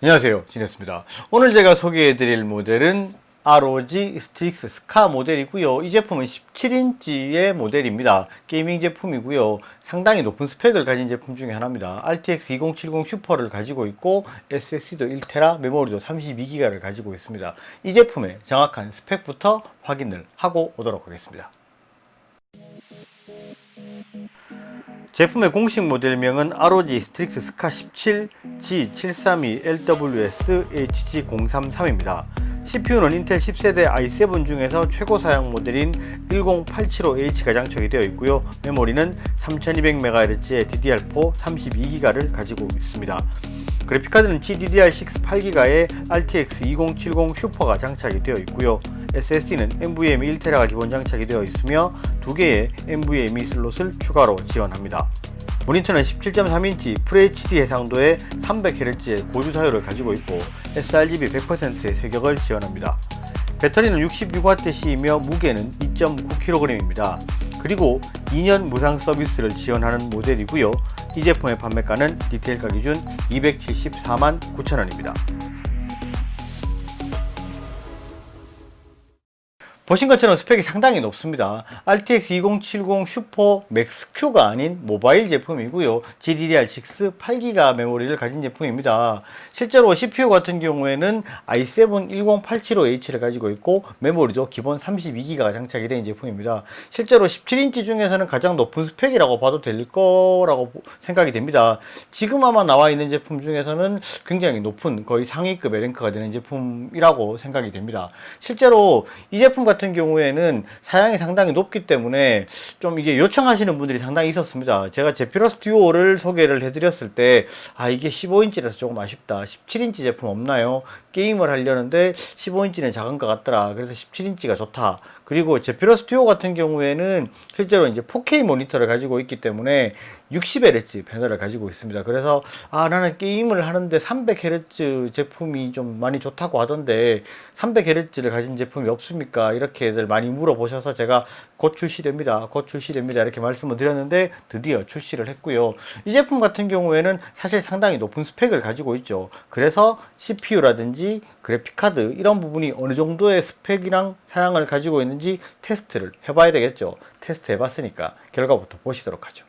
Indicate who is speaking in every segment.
Speaker 1: 안녕하세요. 진했습니다. 오늘 제가 소개해 드릴 모델은 ROG 스틱스 스카 모델이고요. 이 제품은 17인치의 모델입니다. 게이밍 제품이고요. 상당히 높은 스펙을 가진 제품 중에 하나입니다. RTX 2070 슈퍼를 가지고 있고 SSD도 1테라, 메모리도 32기가를 가지고 있습니다. 이 제품의 정확한 스펙부터 확인을 하고 오도록 하겠습니다. 제품의 공식 모델명은 ROG 스트릭스 스카 17 G732LWS HG033입니다. CPU는 인텔 10세대 i7 중에서 최고 사양 모델인 10875H가 장착이 되어 있고요. 메모리는 3200MHz의 DDR4 32기가를 가지고 있습니다. 그래픽카드는 GDDR6 8기가의 RTX 2070 슈퍼가 장착이 되어 있고요. SSD는 NVMe 1TB가 기본 장착이 되어 있으며 두 개의 NVMe 슬롯을 추가로 지원합니다. 모니터는 17.3인치 FHD 해상도의 300Hz의 고주 사율을 가지고 있고 sRGB 100%의 세격을 지원합니다. 배터리는 66W이며 무게는 2.9kg입니다. 그리고 2년 무상 서비스를 지원하는 모델이고요. 이 제품의 판매가는 리테일가 기준 274만 9천원입니다. 보신 것처럼 스펙이 상당히 높습니다. RTX 2070 슈퍼 맥스 Q가 아닌 모바일 제품이고요. GDDR6 8기가 메모리를 가진 제품입니다. 실제로 CPU 같은 경우에는 i7 10875H를 가지고 있고 메모리도 기본 32기가가 장착이 된 제품입니다. 실제로 17인치 중에서는 가장 높은 스펙이라고 봐도 될 거라고 생각이 됩니다. 지금 아마 나와 있는 제품 중에서는 굉장히 높은 거의 상위급의 랭크가 되는 제품이라고 생각이 됩니다. 실제로 이 제품 같은 경우에는 사양이 상당히 높기 때문에 좀 이게 요청하시는 분들이 상당히 있었습니다. 제가 제피러스 듀오를 소개를 해드렸을 때, 아, 이게 15인치라서 조금 아쉽다. 17인치 제품 없나요? 게임을 하려는데 15인치는 작은 것 같더라. 그래서 17인치가 좋다. 그리고 제피러스 듀오 같은 경우에는 실제로 이제 4K 모니터를 가지고 있기 때문에 60Hz 패널을 가지고 있습니다. 그래서 아 나는 게임을 하는데 300Hz 제품이 좀 많이 좋다고 하던데 300Hz를 가진 제품이 없습니까? 이렇게들 많이 물어보셔서 제가 곧 출시됩니다. 곧 출시됩니다. 이렇게 말씀을 드렸는데 드디어 출시를 했고요. 이 제품 같은 경우에는 사실 상당히 높은 스펙을 가지고 있죠. 그래서 CPU라든지 그래픽카드 이런 부분이 어느 정도의 스펙이랑 사양을 가지고 있는 지 테스트를 해봐야 되겠죠. 테스트 해봤으니까 결과부터 보시도록 하죠.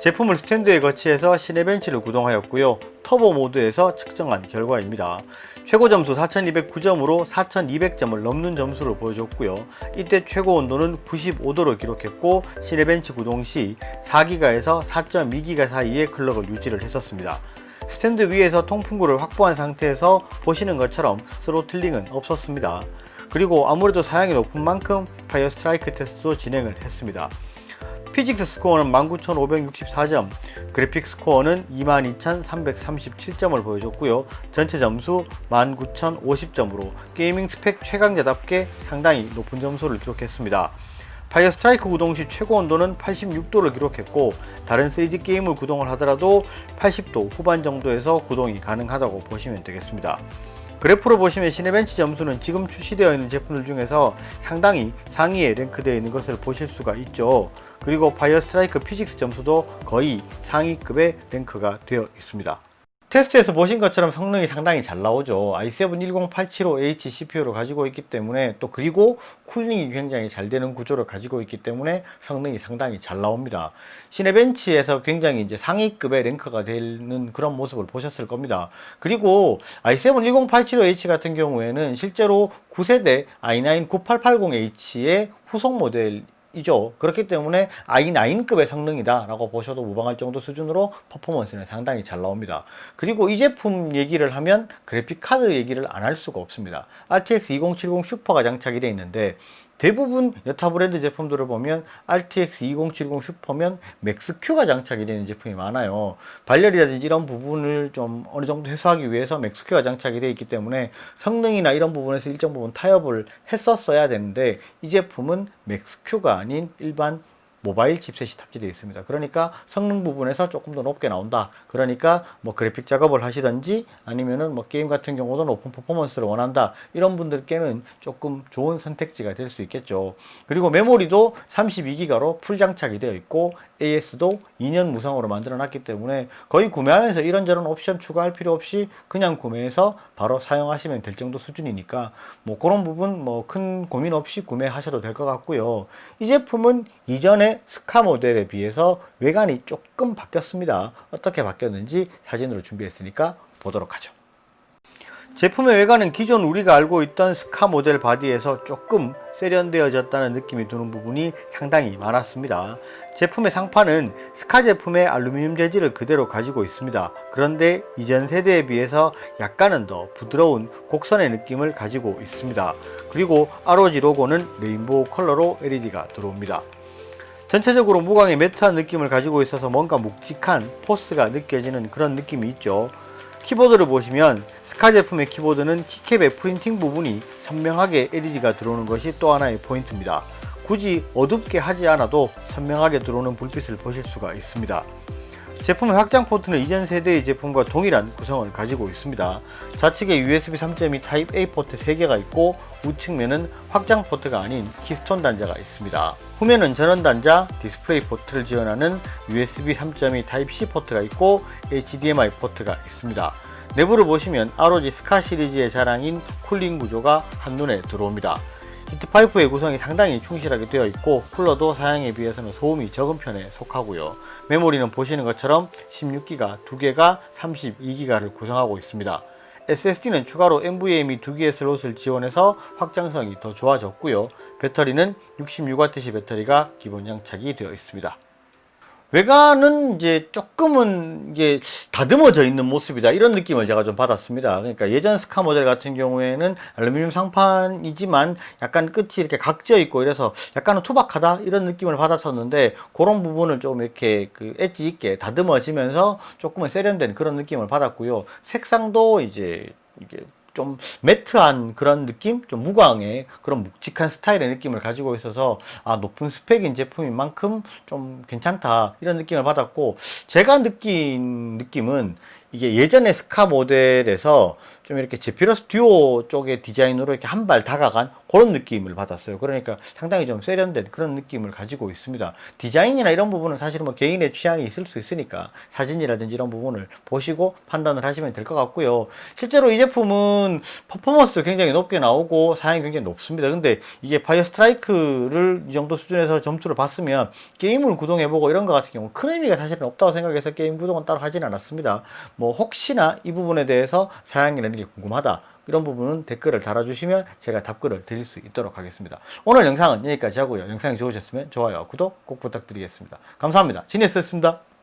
Speaker 1: 제품을 스탠드에 거치해서 시내 벤치를 구동하였고요. 터보 모드에서 측정한 결과입니다. 최고 점수 4209점으로 4200점을 넘는 점수를 보여줬고요. 이때 최고 온도는 95도를 기록했고 시내 벤치 구동 시 4기가에서 4.2기가 사이의 클럭을 유지를 했었습니다. 스탠드 위에서 통풍구를 확보한 상태에서 보시는 것처럼 스로틀링은 없었습니다. 그리고 아무래도 사양이 높은 만큼 파이어 스트라이크 테스트도 진행을 했습니다. 피직스 스코어는 19,564점, 그래픽 스코어는 22,337점을 보여줬고요. 전체 점수 19,050점으로 게이밍 스펙 최강자답게 상당히 높은 점수를 기록했습니다. 파이어 스트라이크 구동 시 최고 온도는 86도를 기록했고 다른 3D 게임을 구동을 하더라도 80도 후반 정도에서 구동이 가능하다고 보시면 되겠습니다. 그래프로 보시면 시네벤치 점수는 지금 출시되어 있는 제품들 중에서 상당히 상위에 랭크되어 있는 것을 보실 수가 있죠. 그리고 파이어 스트라이크 피직스 점수도 거의 상위급의 랭크가 되어 있습니다. 테스트에서 보신 것처럼 성능이 상당히 잘 나오죠. i7 10875H CPU를 가지고 있기 때문에 또 그리고 쿨링이 굉장히 잘 되는 구조를 가지고 있기 때문에 성능이 상당히 잘 나옵니다. 시네벤치에서 굉장히 이제 상위급의 랭크가 되는 그런 모습을 보셨을 겁니다. 그리고 i7 10875H 같은 경우에는 실제로 9세대 i9 9880H의 후속 모델 이죠. 그렇기 때문에 i9급의 성능이다라고 보셔도 무방할 정도 수준으로 퍼포먼스는 상당히 잘 나옵니다. 그리고 이 제품 얘기를 하면 그래픽 카드 얘기를 안 할 수가 없습니다. RTX 2070 슈퍼가 장착이 되어 있는데 대부분 여타 브랜드 제품들을 보면 RTX 2070 슈퍼면 맥스Q가 장착이 되는 제품이 많아요. 발열이라든지 이런 부분을 좀 어느 정도 해소하기 위해서 맥스Q가 장착이 되어 있기 때문에 성능이나 이런 부분에서 일정 부분 타협을 했었어야 되는데 이 제품은 맥스Q가 아닌 일반 모바일 칩셋이 탑재되어 있습니다. 그러니까 성능 부분에서 조금 더 높게 나온다. 그러니까 뭐 그래픽 작업을 하시든지 아니면은 뭐 게임 같은 경우도 높은 퍼포먼스를 원한다. 이런 분들께는 조금 좋은 선택지가 될 수 있겠죠. 그리고 메모리도 32기가로 풀 장착이 되어 있고 AS도 2년 무상으로 만들어 놨기 때문에 거의 구매하면서 이런저런 옵션 추가할 필요 없이 그냥 구매해서 바로 사용하시면 될 정도 수준이니까 뭐 그런 부분 뭐 큰 고민 없이 구매하셔도 될 것 같고요. 이 제품은 이전 의 스카 모델에 비해서 외관이 조금 바뀌었습니다. 어떻게 바뀌었는지 사진으로 준비했으니까 보도록 하죠. 제품의 외관은 기존 우리가 알고 있던 스카 모델 바디에서 조금 세련되어졌다는 느낌이 드는 부분이 상당히 많았습니다. 제품의 상판은 스카 제품의 알루미늄 재질을 그대로 가지고 있습니다. 그런데 이전 세대에 비해서 약간은 더 부드러운 곡선의 느낌을 가지고 있습니다. 그리고 ROG 로고는 레인보우 컬러로 LED가 들어옵니다. 전체적으로 무광의 매트한 느낌을 가지고 있어서 뭔가 묵직한 포스가 느껴지는 그런 느낌이 있죠. 키보드를 보시면 스카 제품의 키보드는 키캡의 프린팅 부분이 선명하게 LED가 들어오는 것이 또 하나의 포인트입니다. 굳이 어둡게 하지 않아도 선명하게 들어오는 불빛을 보실 수가 있습니다. 제품의 확장 포트는 이전 세대의 제품과 동일한 구성을 가지고 있습니다. 좌측에 USB 3.2 타입 A 포트 3개가 있고 우측면은 확장 포트가 아닌 키스톤 단자가 있습니다. 후면은 전원 단자, 디스플레이 포트를 지원하는 USB 3.2 타입 C 포트가 있고 HDMI 포트가 있습니다. 내부를 보시면 ROG 스카 시리즈의 자랑인 쿨링 구조가 한눈에 들어옵니다. 히트파이프의 구성이 상당히 충실하게 되어 있고 쿨러도 사양에 비해서는 소음이 적은 편에 속하고요. 메모리는 보시는 것처럼 16기가 두 개가 32기가를 구성하고 있습니다. SSD는 추가로 NVMe 두 개의 슬롯을 지원해서 확장성이 더 좋아졌고요. 배터리는 66Wc 배터리가 기본 장착이 되어 있습니다. 외관은 이제 조금은 이게 다듬어져 있는 모습이다 이런 느낌을 제가 좀 받았습니다. 그러니까 예전 스카 모델 같은 경우에는 알루미늄 상판이지만 약간 끝이 이렇게 각져 있고 이래서 약간은 투박하다 이런 느낌을 받았었는데 그런 부분을 좀 이렇게 그 엣지 있게 다듬어지면서 조금은 세련된 그런 느낌을 받았고요. 색상도 이제 이게 좀 매트한 그런 느낌, 좀 무광의 그런 묵직한 스타일의 느낌을 가지고 있어서 아 높은 스펙인 제품인 만큼 좀 괜찮다. 이런 느낌을 받았고 제가 느낀 느낌은 이게 예전의 스카 모델에서 좀 이렇게 제피러스 듀오 쪽의 디자인으로 이렇게 한 발 다가간 그런 느낌을 받았어요. 그러니까 상당히 좀 세련된 그런 느낌을 가지고 있습니다. 디자인이나 이런 부분은 사실은 뭐 개인의 취향이 있을 수 있으니까 사진이라든지 이런 부분을 보시고 판단을 하시면 될 것 같고요. 실제로 이 제품은 퍼포먼스도 굉장히 높게 나오고 사양이 굉장히 높습니다. 근데 이게 파이어 스트라이크를 이 정도 수준에서 점수를 봤으면 게임을 구동해보고 이런 것 같은 경우 큰 의미가 사실은 없다고 생각해서 게임 구동은 따로 하진 않았습니다. 뭐 혹시나 이 부분에 대해서 사양이 라는 게 궁금하다. 이런 부분은 댓글을 달아주시면 제가 답글을 드릴 수 있도록 하겠습니다. 오늘 영상은 여기까지 하고요. 영상이 좋으셨으면 좋아요, 구독 꼭 부탁드리겠습니다. 감사합니다. 지냈었습니다.